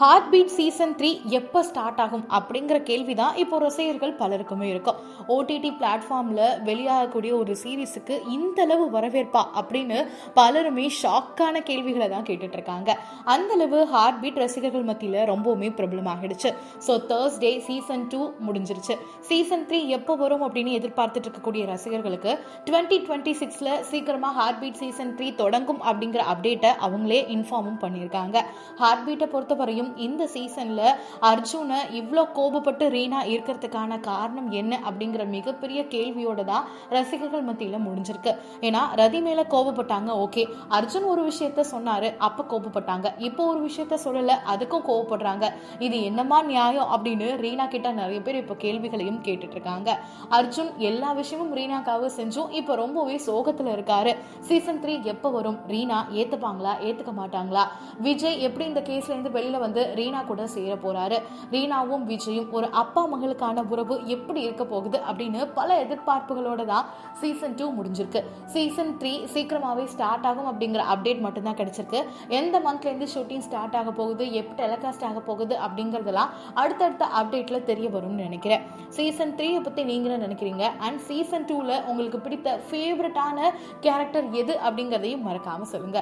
Heart beat season three எப்போ start ஆகும் அப்படிங்கிற கேள்வி தான் இப்போ ரசிகர்கள் பலருக்குமே இருக்கும். ஓடிடி பிளாட்ஃபார்மில் வெளியாகக்கூடிய ஒரு சீரீஸுக்கு இந்த அளவு வரவேற்பா அப்படின்னு பலருமே ஷாக்கான கேள்விகளை தான் கேட்டுட்ருக்காங்க அந்தளவு ஹார்ட் பீட் ரசிகர்கள் மத்தியில் ரொம்பவுமே பிரபலமாகிடுச்சு ஸோ தேர்ஸ்டே சீசன் டூ முடிஞ்சிருச்சு. சீசன் த்ரீ எப்போ வரும் அப்படின்னு எதிர்பார்த்துட்டு இருக்கக்கூடிய ரசிகர்களுக்கு டுவெண்ட்டி டுவெண்ட்டி சிக்ஸில் சீக்கிரமாக ஹார்ட் பீட் சீசன் த்ரீ தொடங்கும் அப்படிங்கிற அப்டேட்டை அவங்களே இன்ஃபார்மும் பண்ணியிருக்காங்க. ஹார்ட் பீட்டை பொறுத்தவரையும் இந்த சீசன்ல அர்ஜுனை இவ்வளோ கோபப்பட்டு ரீனா இருக்கிறதுக்கான காரணம் என்ன அப்படிங்கிற மிகப்பெரிய கேள்வியோட தான் ரசிகர்கள் மத்தியில் முடிஞ்சிருக்கு. ஏன்னா ரதி மேல கோபப்பட்டாங்க ஓகே. அர்ஜுன் ஒரு விஷயத்த சொன்னாரு அப்போ கோபப்பட்டாங்க. இப்போ ஒரு விஷயத்த சொல்லல அதுக்கும் கோபப்படுறாங்க. இது என்னமா நியாயம் அப்படின்னு ரீனா கிட்ட நிறைய பேர் இப்போ கேள்விகளையும் கேட்டுட்டு இருக்காங்க அர்ஜுன் எல்லா விஷயமும் ரீனாக்காக செஞ்சும் இப்போ ரொம்பவே சோகத்துல இருக்காரு. சீசன் த்ரீ எப்போ வரும்? ரீனா ஏத்துப்பாங்களா? ஏத்துக்க மாட்டாங்களா? விஜய் எப்படி இந்த கேஸ்ல இருந்து வந்து ரீனா கூட சேர போறாரு. ரீனாவும் விஜயும் ஒரு அப்பா மகளுக்கான உறவு எப்படி இருக்க போகுது அப்படின்னு பல எதிர்பார்ப்புகளோட தான் சீசன் டூ முடிஞ்சிருக்கு. சீசன் த்ரீ சீக்கிரமாவே ஸ்டார்ட் ஆகும் அப்படிங்கிற அப்டேட் மட்டும்தான் கிடைச்சிருக்கு. எந்த மந்த்ல இருந்து ஷூட்டிங் ஸ்டார்ட் ஆக போகுது எப்படி டெலகாஸ்ட் ஆக போகுது அப்படிங்கறதெல்லாம் அடுத்தடுத்த அப்டேட்ல தெரிய வரும்னு நினைக்கிறேன். சீசன் த்ரீயை பத்தி நீங்க என்ன நினைக்கிறீங்க அண்ட் சீசன் டூல உங்களுக்கு பிடித்த ஃபேவரட்டான கேரக்டர் எது அப்படிங்கிறதையும் மறக்காம சொல்லுங்க.